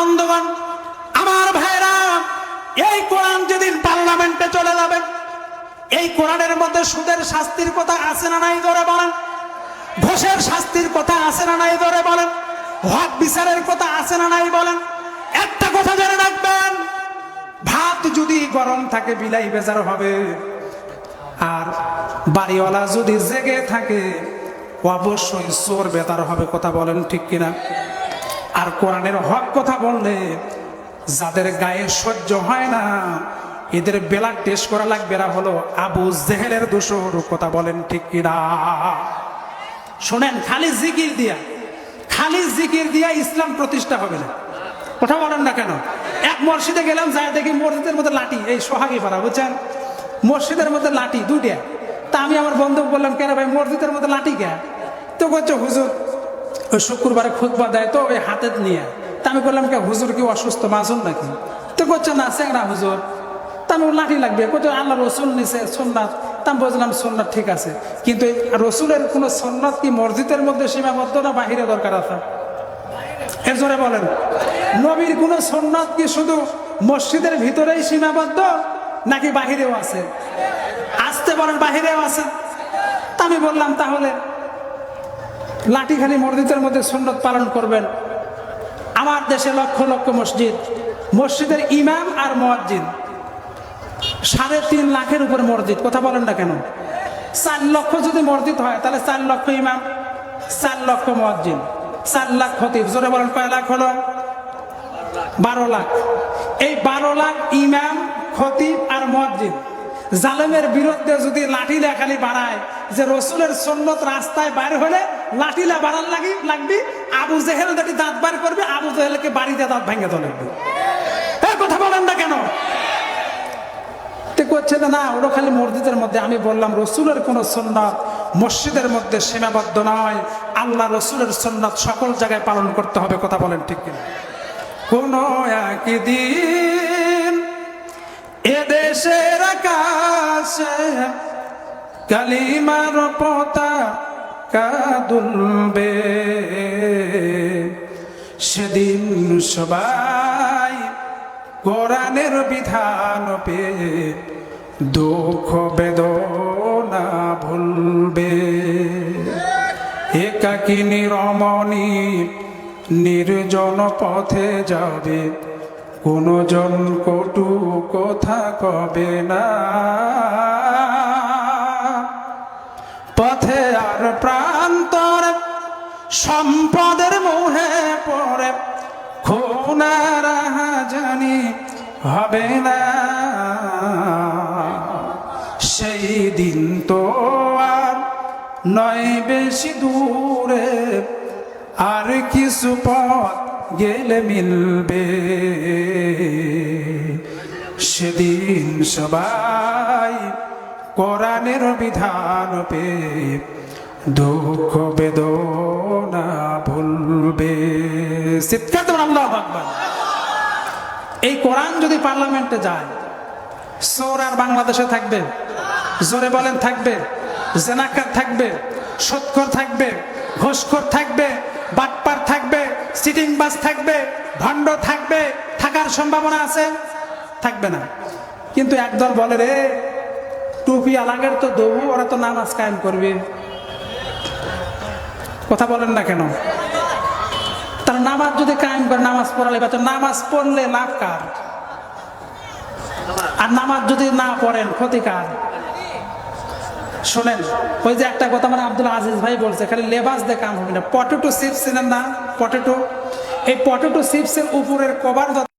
বন্ধুগণ, আমার ভাইরা এই কোরআন যেদিন পার্লামেন্টে চলে যাবে, এই কোরআনের মধ্যে সুদের শাস্তির কথা আছে না নাই ধরে বলেন? ঘোষের শাস্তির কথা আছে না নাই ধরে বলেন? হক বিচারের কথা আছে না নাই বলেন? একটা কথা জেনে রাখবেন, ভাত যদি গরম থাকে বিলাই বেজার হবে, আর বাড়িওয়ালা যদি জেগে থাকে, অবশ্যই চোর বেতার হবে, কথা বলেন ঠিক কিনা? আর কোরআনের হক কথা বললে যাদের গায়ে সহ্য হয় না, এদের বেলা টেস্ট করা লাগবে এরা হলো আবু জেহেলের দোষর, কথা বলেন ঠিক কিনা? শোনেন, খালি জিকির দিয়া, খালি জিকির দিয়া ইসলাম প্রতিষ্ঠা হবে না। কথা বলেন না কেন? এক মসজিদে গেলাম যাই দেখি মসজিদের মধ্যে লাঠি, এই সোহাগি পাড়া, বুঝছেন? মসজিদের মধ্যে লাঠি দুইটা। তা আমি আমার বন্ধু বললাম, কেন ভাই, মসজিদের মধ্যে লাঠি কে? তো করছে হুজুর ওই শুক্রবারে খুতবা দেয় তো ওই হাতে নিয়ে। তা আমি বললাম, কে, হুজুর কি অসুস্থ মাসুন নাকি? তো করছে না স্যাংরা হুজুর। তা আমি লাঠি লাগবে। করছে আল্লাহ রসুল নিছে সোননাথ তা বলছিলাম সোননাথ ঠিক আছে। কিন্তু রসুলের কোনো সোননাথ কি মসজিদের মধ্যে সীমাবদ্ধ না বাহিরে দরকার আছে? এর জোরে বলেন। নবীর কোনো সন্ন্যত কি শুধু মসজিদের ভিতরেই সীমাবদ্ধ নাকি বাহিরেও আছে? আসতে বলেন, বাহিরেও আছে। তা আমি বললাম, তাহলে লাঠিখানি মসজিদের মধ্যে সন্ন্যত পালন করবেন। আমার দেশে লক্ষ লক্ষ মসজিদ। মসজিদের ইমাম আর মসজিদ সাড়ে তিন লাখের উপর মসজিদ, কথা বলেন না কেন? চার লক্ষ যদি মসজিদ হয়, তাহলে চার লক্ষ ইমাম, চার লক্ষ মসজিদ চার লাখ খতিব। জোরে বলেন, কয় লাখ হলো? বারো লাখ। এই বারো লাখ ইমাম, খতিব আর মসজিদ জালেমের বিরুদ্ধে যদি লাঠিলা খালি বাড়ায়, যে রসুলের সন্ন্যত রাস্তায় বাইর হলে লাঠিলা বাড়ার লাগি লাগবি, আবু জেহেল যদি দাঁত বার করবে, আবু জেহেলকে বাড়িতে দাঁত ভেঙে তো লাগবে কথা বলেন না কেন? করছে যে না ওরা খালি মসজিদের মধ্যে। আমি বললাম, রসুলের কোনো সন্ন্যত মসজিদের মধ্যে সীমাবদ্ধ নয়। আল্লাহ রসুলের সন্ন্যত সকল জায়গায় পালন করতে হবে, কথা বলেন ঠিক কিনা? কোন একদিন এদেশের আকাশে কালিমার পতা কাদুলবে। সেদিন সবাই কোরআনের বিধান পে দুঃখ বেদনা ভুলবে। একাকিনী রমণী নির্জন পথে যাবে। কোনো জন কটু কথা কবে না? পথে আর প্রান্তর সম্পদের মোহে পড়ে, খুনার জানি হবে না। সেই দিন তো আর নয় বেশি দূরে, আর কিছু পথ গেলে মিলবে। সেদিন সবাই কোরআনের বিধান পে দুঃখ বেদনা ভুলবে। এই কোরআন যদি পার্লামেন্টে যায়, সোর আর বাংলাদেশে থাকবে, জোরে বলেন থাকবে, জেনাকার থাকবে, সৎকর থাকবে ঘোষখোর থাকবে, বাটপার সিটিং বাস থাকবে, ভণ্ড থাকবে, থাকার সম্ভাবনা আছে? থাকবে না। কিন্তু একদল বলে, রে, টুপি আলাগের তো দবু, ওরা তো নামাজ কায়েম করবে। কথা বলেন না কেন? তার নামাজ যদি কায়েম করে, নামাজ পড়ালে বা তো নামাজ পড়লে লাভ কার? আর নামাজ যদি না পড়েন ক্ষতিকার শোনেন, ওই যে একটা কথা মানে আব্দুল আজিজ ভাই বলছে, খালি লেবাস দিয়ে হবে না। পটেটো চিপস না? পটেটো এই পটেটো চিপসের উপরের কভার